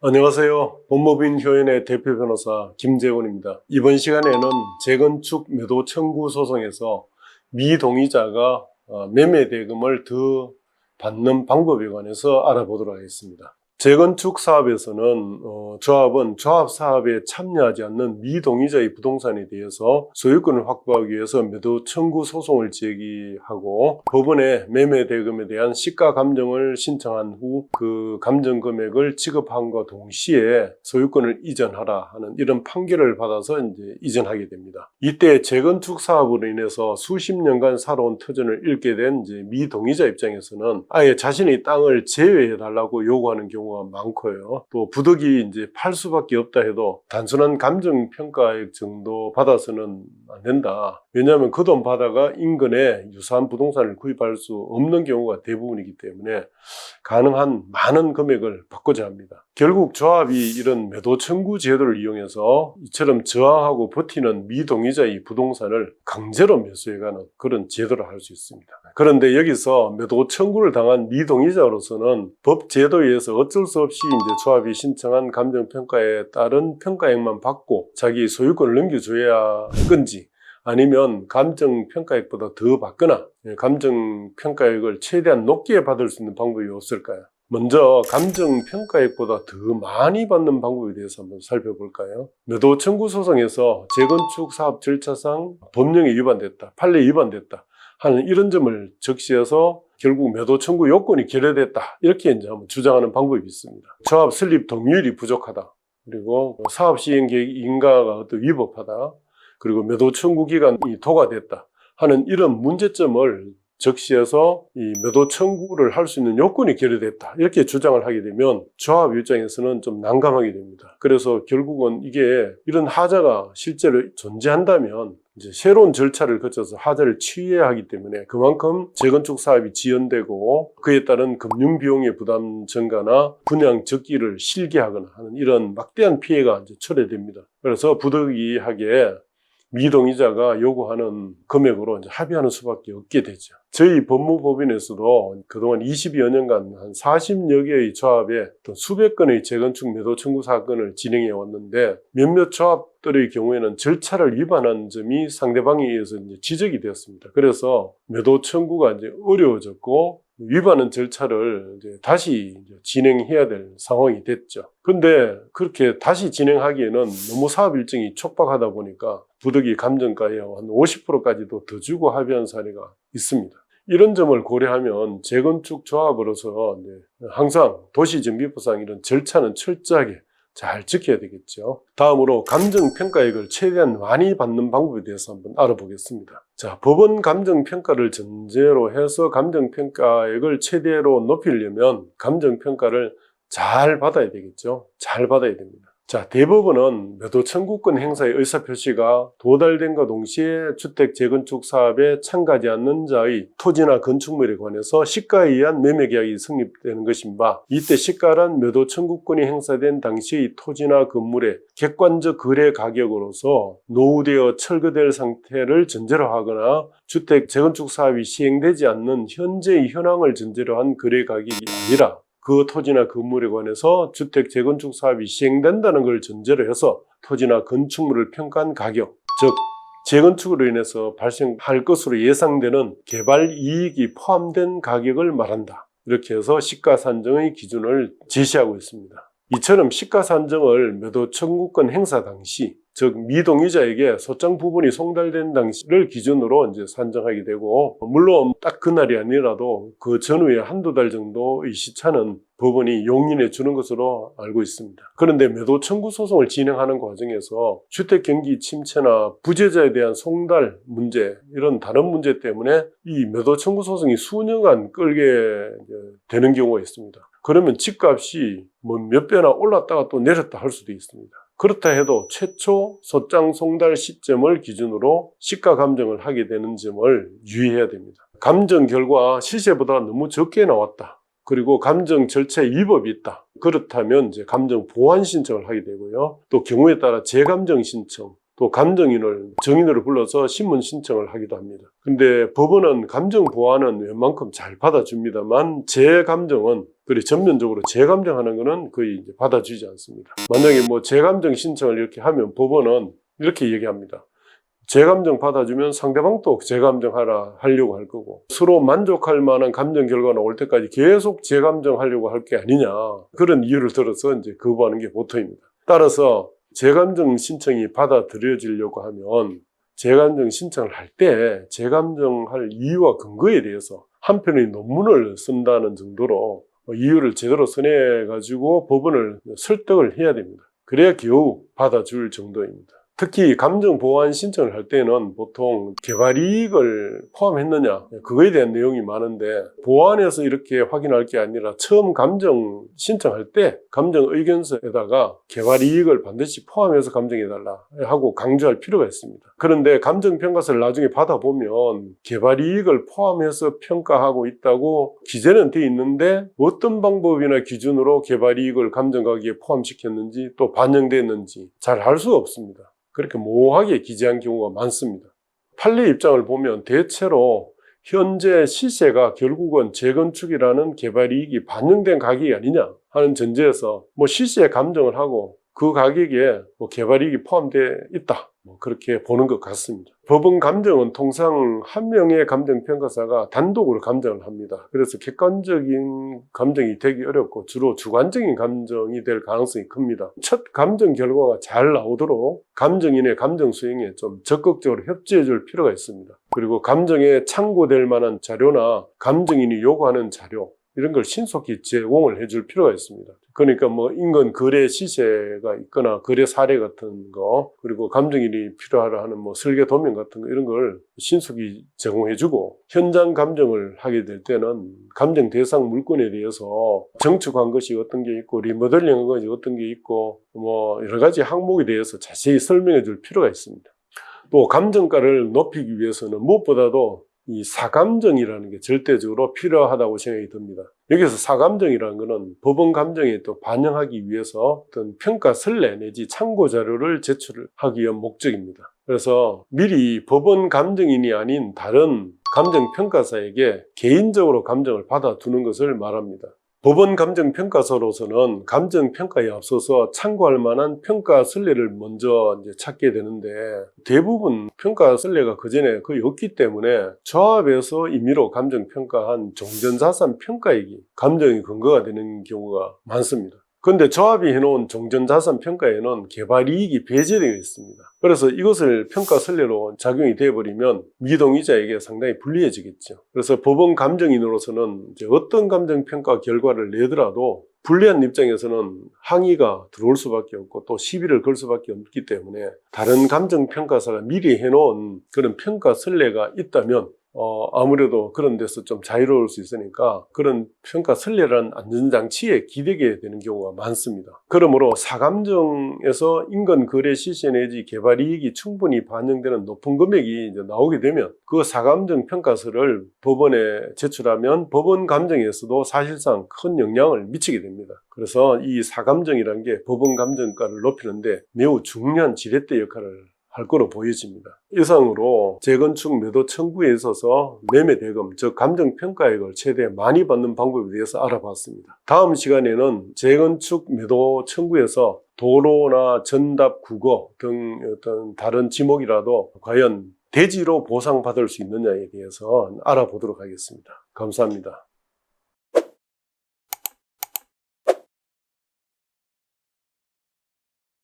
안녕하세요. 법무부인 효연의 대표 변호사 김재원입니다. 이번 시간에는 재건축 매도 청구 소송에서 미동의자가 어, 매매 대금을 더 받는 방법에 관해서 알아보도록 하겠습니다. 재건축 사업에서는 어, 조합은 조합 사업에 참여하지 않는 미동의자의 부동산에 대해서 소유권을 확보하기 위해서 매도 청구 소송을 제기하고 법원에 매매 대금에 대한 시가 감정을 신청한 후 그 감정 금액을 지급함과 동시에 소유권을 이전하라 하는 이런 판결을 받아서 이제 이전하게 됩니다. 이때 재건축 사업으로 인해서 수십 년간 살아온 터전을 잃게 된 이제 미동의자 입장에서는 아예 자신의 땅을 제외해 달라고 요구하는 경우 가 많고요. 또 부득이 이제 팔 수밖에 없다 해도 단순한 감정 평가액 정도 받아서는 안 된다. 왜냐하면 그 돈 받아가 인근에 유사한 부동산을 구입할 수 없는 경우가 대부분이기 때문에 가능한 많은 금액을 받고자 합니다. 결국 조합이 이런 매도 청구 제도를 이용해서 이처럼 저항하고 버티는 미동의자의 부동산을 강제로 매수해가는 그런 제도를 할 수 있습니다. 그런데 여기서 매도 청구를 당한 미동의자로서는 법 제도에 의해서 어쩔 수 없이 이제 조합이 신청한 감정평가에 따른 평가액만 받고 자기 소유권을 넘겨줘야 할 건지 아니면 감정평가액보다 더 받거나 예, 감정평가액을 최대한 높게 받을 수 있는 방법이 없을까요? 먼저 감정 평가액보다 더 많이 받는 방법에 대해서 한번 살펴볼까요? 매도 청구 소송에서 재건축 사업 절차상 법령이 위반됐다, 판례 위반됐다 하는 이런 점을 적시해서 결국 매도 청구 요건이 결여됐다 이렇게 이제 한번 주장하는 방법이 있습니다. 조합 설립 동의율이 부족하다. 그리고 사업 시행 계획 인가가 어떤 위법하다. 그리고 매도 청구 기간이 도과됐다 하는 이런 문제점을 적시해서 이 매도 청구를 할 수 있는 요건이 결여됐다 이렇게 주장을 하게 되면 조합 입장에서는 좀 난감하게 됩니다. 그래서 결국은 이게 이런 하자가 실제로 존재한다면 이제 새로운 절차를 거쳐서 하자를 취해야 하기 때문에 그만큼 재건축 사업이 지연되고 그에 따른 금융 비용의 부담 증가나 분양 적기를 실기하거나 하는 이런 막대한 피해가 이제 초래됩니다. 그래서 부득이하게 미동의자가 요구하는 금액으로 이제 합의하는 수밖에 없게 되죠. 저희 법무법인에서도 그동안 20여 년간 한 40여 개의 조합에 또 수백 건의 재건축 매도 청구 사건을 진행해 왔는데 몇몇 조합들의 경우에는 절차를 위반한 점이 상대방에 의해서 지적이 되었습니다. 그래서 매도 청구가 이제 어려워졌고 위반한 절차를 이제 다시 진행해야 될 상황이 됐죠. 근데 그렇게 다시 진행하기에는 너무 사업 일정이 촉박하다 보니까 부득이 감정가에 한 50%까지도 더 주고 합의한 사례가 있습니다. 이런 점을 고려하면 재건축 조합으로서 항상 도시정비법상 이런 절차는 철저하게 잘 지켜야 되겠죠. 다음으로 감정평가액을 최대한 많이 받는 방법에 대해서 한번 알아보겠습니다. 자, 법원 감정평가를 전제로 해서 감정평가액을 최대로 높이려면 감정평가를 잘 받아야 되겠죠. 잘 받아야 됩니다. 자, 대법원은 매도 청구권 행사의 의사표시가 도달된과 동시에 주택 재건축 사업에 참가하지 않는 자의 토지나 건축물에 관해서 시가에 의한 매매 계약이 성립되는 것인 바 이때 시가란 매도 청구권이 행사된 당시의 토지나 건물의 객관적 거래 가격으로서 노후되어 철거될 상태를 전제로 하거나 주택 재건축 사업이 시행되지 않는 현재의 현황을 전제로 한 거래 가격이 아니라 그 토지나 건물에 관해서 주택 재건축 사업이 시행된다는 걸 전제로 해서 토지나 건축물을 평가한 가격, 즉 재건축으로 인해서 발생할 것으로 예상되는 개발 이익이 포함된 가격을 말한다. 이렇게 해서 시가 산정의 기준을 제시하고 있습니다. 이처럼 시가 산정을 매도 청구권 행사 당시 즉 미동의자에게 소장 부분이 송달된 당시를 기준으로 이제 산정하게 되고 물론 딱 그날이 아니라도 그 전후에 한두 달 정도의 시차는 법원이 용인해 주는 것으로 알고 있습니다. 그런데 매도 청구 소송을 진행하는 과정에서 주택 경기 침체나 부재자에 대한 송달 문제 이런 다른 문제 때문에 이 매도 청구 소송이 수년간 끌게 되는 경우가 있습니다. 그러면 집값이 뭐 몇 배나 올랐다가 또 내렸다 할 수도 있습니다. 그렇다 해도 최초 소장 송달 시점을 기준으로 시가 감정을 하게 되는 점을 유의해야 됩니다. 감정 결과 시세보다 너무 적게 나왔다. 그리고 감정 절차에 위법이 있다. 그렇다면 이제 감정 보완 신청을 하게 되고요. 또 경우에 따라 재감정 신청 또 감정인을 정인으로 불러서 신문 신청을 하기도 합니다. 근데 법원은 감정 보완은 웬만큼 잘 받아줍니다만 제 감정은 그리 전면적으로 재감정하는 거는 거의 이제 받아주지 않습니다. 만약에 뭐 재감정 신청을 이렇게 하면 법원은 이렇게 얘기합니다. 재감정 받아주면 상대방도 재감정하라 하려고 할 거고 서로 만족할 만한 감정 결과가 나올 때까지 계속 재감정하려고 할 게 아니냐 그런 이유를 들어서 이제 거부하는 게 보통입니다. 따라서 재감정 신청이 받아들여지려고 하면 재감정 신청을 할 때 재감정할 이유와 근거에 대해서 한 편의 논문을 쓴다는 정도로 이유를 제대로 써내 가지고 법원을 설득을 해야 됩니다. 그래야 겨우 받아줄 정도입니다. 특히 감정 보완 신청을 할 때는 보통 개발 이익을 포함했느냐 그거에 대한 내용이 많은데 보완해서 이렇게 확인할 게 아니라 처음 감정 신청할 때 감정 의견서에다가 개발 이익을 반드시 포함해서 감정해 달라 하고 강조할 필요가 있습니다. 그런데 감정 평가서를 나중에 받아보면 개발 이익을 포함해서 평가하고 있다고 기재는 돼 있는데 어떤 방법이나 기준으로 개발 이익을 감정 가격에 포함시켰는지 또 반영됐는지 잘 알 수가 없습니다. 그렇게 모호하게 기재한 경우가 많습니다. 판례 입장을 보면 대체로 현재 시세가 결국은 재건축이라는 개발 이익이 반영된 가격이 아니냐 하는 전제에서 뭐 시세에 감정을 하고 그 가격에 뭐 개발 이익이 포함되어 있다. 뭐 그렇게 보는 것 같습니다. 법원 감정은 통상 한 명의 감정 평가사가 단독으로 감정을 합니다. 그래서 객관적인 감정이 되기 어렵고 주로 주관적인 감정이 될 가능성이 큽니다. 첫 감정 결과가 잘 나오도록 감정인의 감정 수행에 좀 적극적으로 협조해 줄 필요가 있습니다. 그리고 감정에 참고될 만한 자료나 감정인이 요구하는 자료 이런 걸 신속히 제공을 해줄 필요가 있습니다. 그러니까 뭐 인근 거래 시세가 있거나 거래 사례 같은 거 그리고 감정인이 필요하라 하는 뭐 설계 도면 같은 거 이런 걸 신속히 제공해주고 현장 감정을 하게 될 때는 감정 대상 물건에 대해서 정축한 것이 어떤 게 있고 리모델링한 것이 어떤 게 있고 뭐 여러 가지 항목에 대해서 자세히 설명해 줄 필요가 있습니다. 또 감정가를 높이기 위해서는 무엇보다도 이 사감정이라는 게 절대적으로 필요하다고 생각이 듭니다. 여기서 사감정이라는 것은 법원 감정에 또 반영하기 위해서 어떤 평가 선례 내지 참고 자료를 제출하기 위한 목적입니다. 그래서 미리 법원 감정인이 아닌 다른 감정 평가사에게 개인적으로 감정을 받아두는 것을 말합니다. 법원 감정평가서로서는 감정평가에 앞서서 참고할 만한 평가 선례를 먼저 찾게 되는데 대부분 평가 선례가 그 전에 거의 없기 때문에 조합에서 임의로 감정평가한 종전자산 평가액이 감정의 근거가 되는 경우가 많습니다. 그런데 조합이 해놓은 종전자산 평가에는 개발이익이 배제되어 있습니다. 그래서 이것을 평가 선례로 작용이 되어버리면 미동의자에게 상당히 불리해지겠죠. 그래서 법원 감정인으로서는 어떤 감정평가 결과를 내더라도 불리한 입장에서는 항의가 들어올 수밖에 없고 또 시비를 걸 수밖에 없기 때문에 다른 감정평가사가 미리 해놓은 그런 평가 선례가 있다면 어, 아무래도 그런 데서 좀 자유로울 수 있으니까 그런 평가 선례라는 안전장치에 기대게 되는 경우가 많습니다. 그러므로 사감정에서 인건 거래 시세 내지 개발 이익이 충분히 반영되는 높은 금액이 이제 나오게 되면 그 사감정 평가서를 법원에 제출하면 법원 감정에서도 사실상 큰 영향을 미치게 됩니다. 그래서 이 사감정이라는 게 법원 감정가를 높이는데 매우 중요한 지렛대 역할을 할 거로 보여집니다. 이상으로 재건축 매도 청구에 있어서 매매 대금, 즉 감정 평가액을 최대 많이 받는 방법에 대해서 알아봤습니다. 다음 시간에는 재건축 매도 청구에서 도로나 전답 국어 등 어떤 다른 지목이라도 과연 대지로 보상받을 수 있느냐에 대해서 알아보도록 하겠습니다. 감사합니다.